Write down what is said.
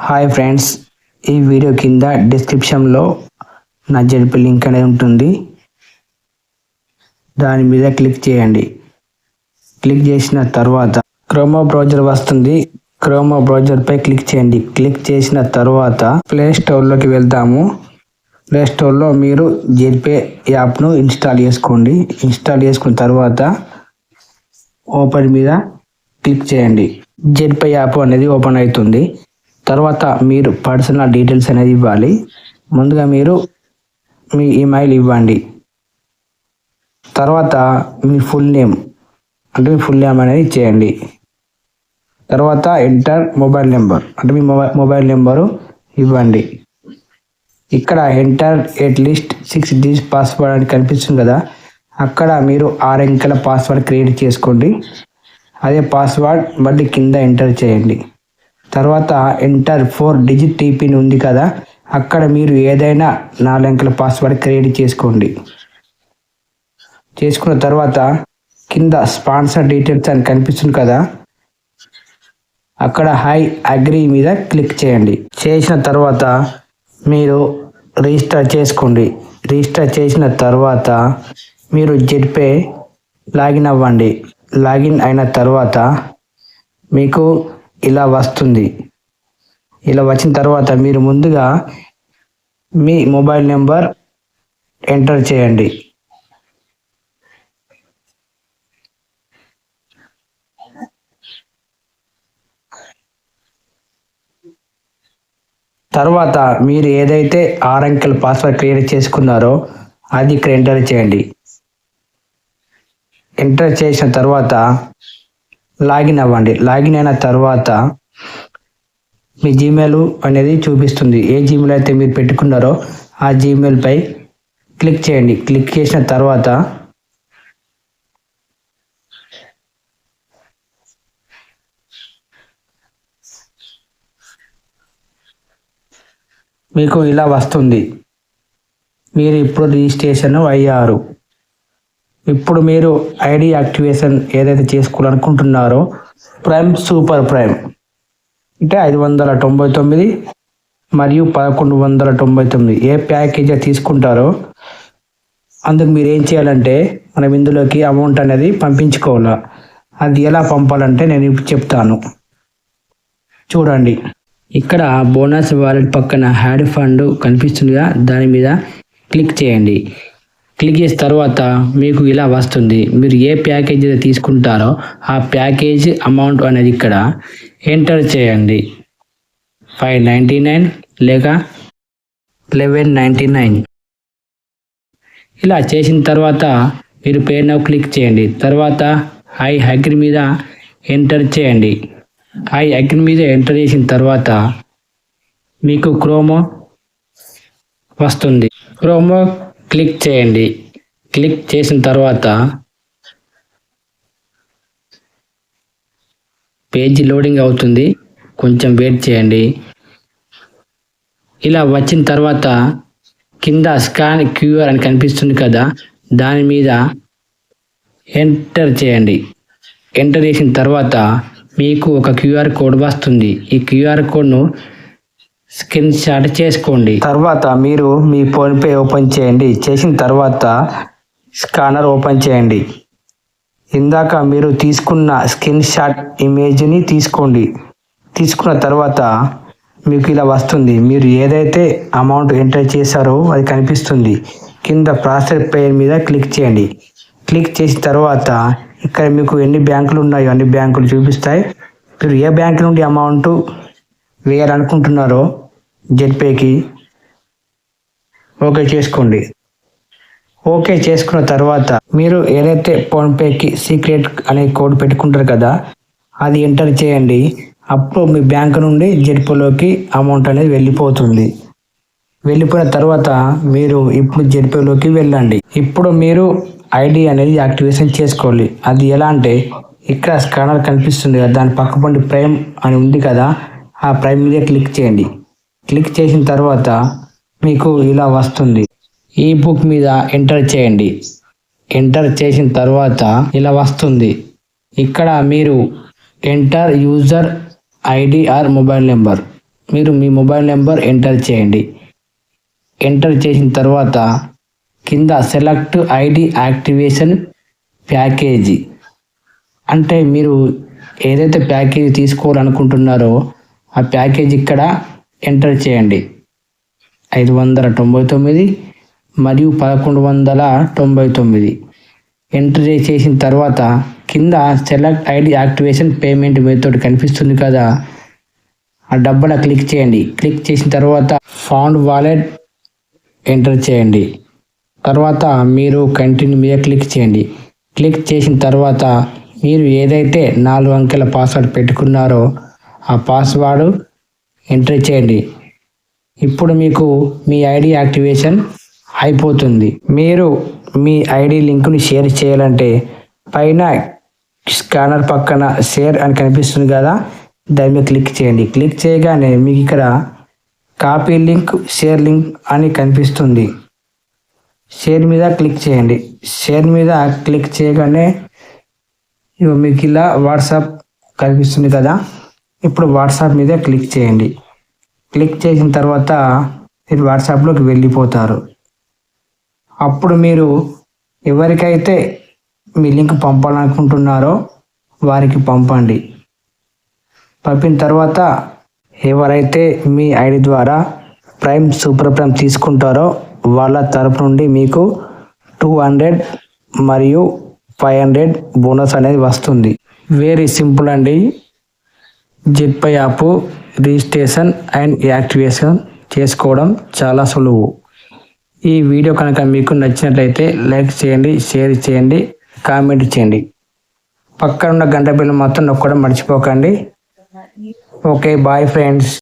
Hi friends ఈ video కింద డిస్క్రిప్షన్లో నా జడిపి లింక్ అనేది ఉంటుంది. దాని మీద క్లిక్ చేయండి. క్లిక్ చేసిన తర్వాత క్రోమో బ్రౌజర్ వస్తుంది. క్రోమో బ్రౌజర్పై క్లిక్ చేయండి. క్లిక్ చేసిన తర్వాత ప్లే స్టోర్లోకి వెళ్తాము. ప్లే స్టోర్లో మీరు జెడ్పే యాప్ను ఇన్స్టాల్ చేసుకోండి. ఇన్స్టాల్ చేసుకున్న తర్వాత ఓపెన్ మీద క్లిక్ చేయండి. జెడ్పే యాప్ అనేది ఓపెన్ అవుతుంది. తర్వాత మీరు పర్సనల్ డీటెయిల్స్ అనేది ఇవ్వాలి. ముందుగా మీరు మీ ఈమెయిల్ ఇవ్వండి. తర్వాత మీ ఫుల్ నేమ్ అంటే మీ ఫుల్ నేమ్ అనేది ఇచ్చేయండి. తర్వాత ఎంటర్ మొబైల్ నెంబర్ అంటే మీ మొబైల్ మొబైల్ నెంబరు ఇవ్వండి. ఇక్కడ enter at least six digit password అని కనిపిస్తుంది కదా అక్కడ మీరు ఆరు అంకెల పాస్వర్డ్ క్రియేట్ చేసుకోండి. అదే పాస్వర్డ్ మళ్ళీ కింద ఎంటర్ చేయండి. తర్వాత ఎంటర్ ఫోర్ డిజిట్ టీపీని ఉంది కదా అక్కడ మీరు ఏదైనా నాలుగు అంకెల పాస్వర్డ్ క్రియేట్ చేసుకోండి. చేసుకున్న తర్వాత కింద స్పాన్సర్ డీటెయిల్స్ అని కనిపిస్తుంది కదా అక్కడ హై అగ్రి మీద క్లిక్ చేయండి. చేసిన తర్వాత మీరు రిజిస్టర్ చేసుకోండి. రిజిస్టర్ చేసిన తర్వాత మీరు జెడ్పే లాగిన్ అవ్వండి. లాగిన్ అయిన తర్వాత మీకు ఇలా వస్తుంది. ఇలా వచ్చిన తర్వాత మీరు ముందుగా మీ మొబైల్ నెంబర్ ఎంటర్ చేయండి. తర్వాత మీరు ఏదైతే ఆరు అంకెల పాస్వర్డ్ క్రియేట్ చేసుకున్నారో అది ఇక్కడ ఎంటర్ చేయండి. ఎంటర్ చేసిన తర్వాత లాగిన్ అవ్వండి. లాగిన్ అయిన తర్వాత మీ జీమెయిల్ అనేది చూపిస్తుంది. ఏ జీమెయిల్ అయితే మీరు పెట్టుకున్నారో ఆ జీమెయిల్పై క్లిక్ చేయండి. క్లిక్ చేసిన తర్వాత మీకు ఇలా వస్తుంది. మీరు ఇప్పుడు రిజిస్ట్రేషన్ అయ్యారు. ఇప్పుడు మీరు ఐడి యాక్టివేషన్ ఏదైతే చేసుకోవాలనుకుంటున్నారో ప్రైమ్ సూపర్ ప్రైమ్. అంటే ఐదు వందల తొంభై తొమ్మిది మరియు పదకొండు వందల తొంభై తొమ్మిది. ఏ ప్యాకేజ్ తీసుకుంటారో అందుకు మీరు ఏం చేయాలంటే మనం ఇందులోకి అమౌంట్ అనేది పంపించుకోవాలా. అది ఎలా పంపాలంటే నేను ఇప్పుడు చెప్తాను. చూడండి. ఇక్కడ బోనస్ వాలెట్ పక్కన హ్యాడ్ ఫండ్ కనిపిస్తుందిగా దాని మీద క్లిక్ చేయండి. క్లిక్ చేసిన తర్వాత మీకు ఇలా వస్తుంది. మీరు ఏ ప్యాకేజ్ అయితే తీసుకుంటారో ఆ ప్యాకేజ్ అమౌంట్ అనేది ఇక్కడ ఎంటర్ చేయండి. ఫైవ్ నైంటీ నైన్ లేక లెవెన్ నైంటీ నైన్. ఇలా చేసిన తర్వాత మీరు పే నౌ క్లిక్ చేయండి. తర్వాత ఐ అగ్రి మీద ఎంటర్ చేయండి. ఐ అగ్రి మీద ఎంటర్ చేసిన తర్వాత మీకు క్రోమో వస్తుంది. క్రోమో క్లిక్ చేయండి. క్లిక్ చేసిన తర్వాత పేజీ లోడింగ్ అవుతుంది. కొంచెం వెయిట్ చేయండి. ఇలా వచ్చిన తర్వాత కింద స్కాన్ క్యూఆర్ అని కనిపిస్తుంది కదా దాని మీద ఎంటర్ చేయండి. ఎంటర్ చేసిన తర్వాత మీకు ఒక క్యూఆర్ కోడ్ వస్తుంది. ఈ క్యూఆర్ కోడ్ను స్క్రీన్ షాట్ చేసుకోండి. తర్వాత మీరు మీ ఫోన్పే ఓపెన్ చేయండి. చేసిన తర్వాత స్కానర్ ఓపెన్ చేయండి. ఇందాక మీరు తీసుకున్న స్క్రీన్ షాట్ ఇమేజ్ని తీసుకోండి. తీసుకున్న తర్వాత మీకు ఇలా వస్తుంది. మీరు ఏదైతే అమౌంట్ ఎంటర్ చేశారో అది కనిపిస్తుంది. కింద ప్రాసెస్ పేర్ మీద క్లిక్ చేయండి. క్లిక్ చేసిన తర్వాత ఇక్కడ మీకు ఎన్ని బ్యాంకులు ఉన్నాయో అన్ని బ్యాంకులు చూపిస్తాయి. మీరు ఏ బ్యాంక్ నుండి అమౌంట్ వేయాలనుకుంటున్నారో జెడ్పేకి ఓకే చేసుకోండి. ఓకే చేసుకున్న తర్వాత మీరు ఏదైతే ఫోన్పేకి సీక్రెట్ అనే కోడ్ పెట్టుకుంటారు కదా అది ఎంటర్ చేయండి. అప్పుడు మీ బ్యాంక్ నుండి జెడ్పేలోకి అమౌంట్ అనేది వెళ్ళిపోతుంది. వెళ్ళిపోయిన తర్వాత మీరు ఇప్పుడు జెడ్పేలోకి వెళ్ళండి. ఇప్పుడు మీరు ఐడి అనేది యాక్టివేషన్ చేసుకోవాలి. అది ఎలా అంటే ఇక్కడ స్కానర్ కనిపిస్తుంది కదా దాని పక్కపండి ప్రైమ్ అని ఉంది కదా ఆ ప్రైమ్ మీద క్లిక్ చేయండి. క్లిక్ చేసిన తర్వాత మీకు ఇలా వస్తుంది. ఈ బుక్ మీద ఎంటర్ చేయండి. ఎంటర్ చేసిన తర్వాత ఇలా వస్తుంది. ఇక్కడ మీరు enter user ID or mobile number. మీరు మీ మొబైల్ నెంబర్ ఎంటర్ చేయండి. ఎంటర్ చేసిన తర్వాత కింద సెలెక్ట్ ఐడి యాక్టివేషన్ ప్యాకేజీ. అంటే మీరు ఏదైతే ప్యాకేజీ తీసుకోవాలనుకుంటున్నారో ఆ ప్యాకేజ్ ఇక్కడ ఎంటర్ చేయండి. ఐదు వందల తొంభై తొమ్మిది మరియు పదకొండు వందల తొంభై తొమ్మిది. ఎంటర్ చేసిన తర్వాత కింద select ID activation payment method కనిపిస్తుంది కదా. ఆ డబ్బున క్లిక్ చేయండి. క్లిక్ చేసిన తర్వాత ఫౌండ్ వాలెట్ ఎంటర్ చేయండి. తర్వాత మీరు కంటిన్యూ మీద క్లిక్ చేయండి. క్లిక్ చేసిన తర్వాత మీరు ఏదైతే నాలుగు అంకెల పాస్వర్డ్ పెట్టుకున్నారో ఆ పాస్వర్డ్ ఎంటర్ చేయండి. ఇప్పుడు మీకు మీ ఐడి యాక్టివేషన్ అయిపోతుంది. మీరు మీ ఐడి లింక్ని షేర్ చేయాలంటే పైన స్కానర్ పక్కన షేర్ అని కనిపిస్తుంది కదా దాని మీద క్లిక్ చేయండి. క్లిక్ చేయగానే మీకు ఇక్కడ కాపీ లింక్ షేర్ లింక్ అని కనిపిస్తుంది. షేర్ మీద క్లిక్ చేయండి. షేర్ మీద క్లిక్ చేయగానే ఇగో మీకు ఇలా వాట్సాప్ కనిపిస్తుంది కదా. ఇప్పుడు వాట్సాప్ మీద క్లిక్ చేయండి. క్లిక్ చేసిన తర్వాత మీరు వాట్సాప్లోకి వెళ్ళిపోతారు. అప్పుడు మీరు ఎవరికైతే మీ లింక్ పంపాలనుకుంటున్నారో వారికి పంపండి. పంపిన తర్వాత ఎవరైతే మీ ఐడి ద్వారా ప్రైమ్ సూపర్ ప్రైమ్ తీసుకుంటారో వాళ్ళ తరపు నుండి మీకు టూ హండ్రెడ్ మరియు ఫైవ్ హండ్రెడ్ బోనస్ అనేది వస్తుంది. వెరీ సింపుల్ అండి. Zetpay app registration and activation చేసుకోవడం చాలా సులువు. ఈ వీడియో కనుక మీకు నచ్చినట్లయితే లైక్ చేయండి షేర్ చేయండి కామెంట్ చేయండి. పక్కన ఉన్న గంట బిల్లు మొత్తం నొక్కడం మర్చిపోకండి. Okay bye friends.